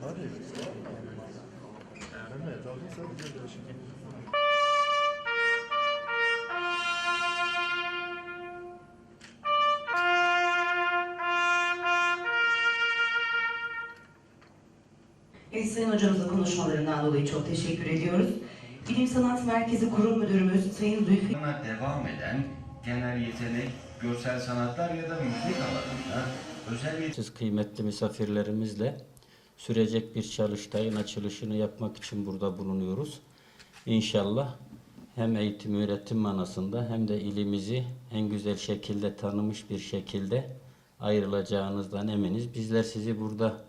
Hadi. Sayın Hocamızla konuşmalarından dolayı çok teşekkür ediyoruz. Bilim Sanat Merkezi Kurum Müdürümüz Sayın Zülfü... Devam eden genel yetenek görsel sanatlar ya da müzik alanında özel yetenek Siz kıymetli misafirlerimizle sürecek bir çalıştayın açılışını yapmak için burada bulunuyoruz. İnşallah hem eğitim öğretim manasında hem de ilimizi en güzel şekilde tanımış bir şekilde ayrılacağınızdan eminiz. Bizler sizi burada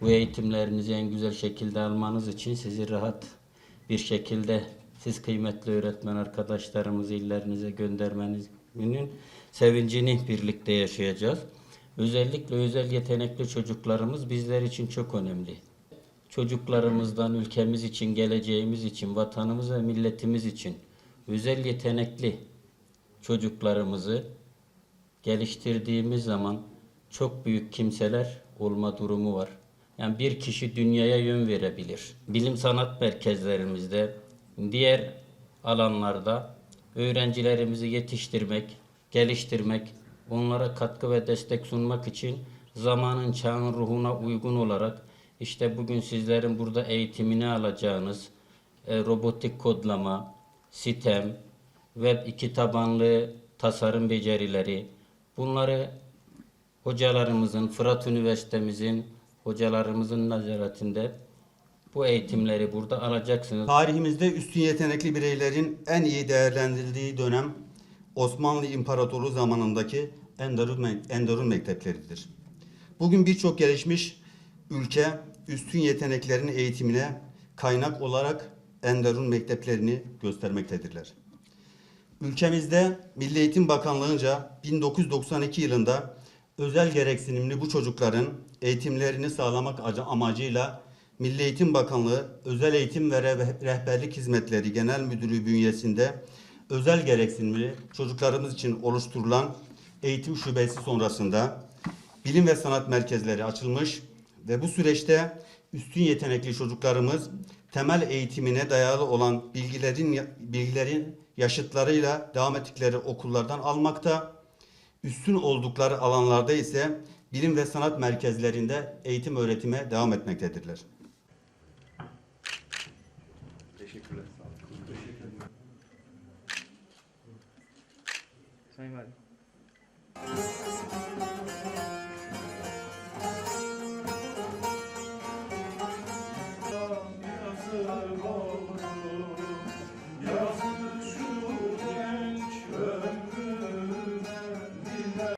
bu eğitimlerinizi en güzel şekilde almanız için sizi rahat bir şekilde siz kıymetli öğretmen arkadaşlarımızı illerinize göndermenizin sevincini birlikte yaşayacağız. Özellikle özel yetenekli çocuklarımız bizler için çok önemli. Çocuklarımızdan ülkemiz için, geleceğimiz için, vatanımız ve milletimiz için özel yetenekli çocuklarımızı geliştirdiğimiz zaman çok büyük kimseler olma durumu var. Yani bir kişi dünyaya yön verebilir. Bilim sanat merkezlerimizde, diğer alanlarda öğrencilerimizi yetiştirmek, geliştirmek, onlara katkı ve destek sunmak için zamanın çağın ruhuna uygun olarak işte bugün sizlerin burada eğitimini alacağınız e, robotik kodlama, sistem, web 2 tabanlı tasarım becerileri bunları hocalarımızın, Fırat Üniversitemizin hocalarımızın nazaretinde bu eğitimleri burada alacaksınız. Tarihimizde üstün yetenekli bireylerin en iyi değerlendirildiği dönem Osmanlı İmparatorluğu zamanındaki Enderun, Enderun mektepleridir. Bugün birçok gelişmiş ülke üstün yeteneklerin eğitimine kaynak olarak Enderun mekteplerini göstermektedirler. Ülkemizde Milli Eğitim Bakanlığı'nca 1992 yılında özel gereksinimli bu çocukların eğitimlerini sağlamak ac- amacıyla Milli Eğitim Bakanlığı Özel Eğitim ve Reh- Rehberlik Hizmetleri Genel Müdürlüğü bünyesinde özel gereksinimli çocuklarımız için oluşturulan eğitim şubesi sonrasında bilim ve sanat merkezleri açılmış ve bu süreçte üstün yetenekli çocuklarımız temel eğitimine dayalı olan bilgilerin bilgilerin yaşıtlarıyla devam ettikleri okullardan almakta. Üstün oldukları alanlarda ise bilim ve sanat merkezlerinde eğitim öğretime devam etmektedirler. Teşekkürler. Teşekkür ederim. Sayın Valim.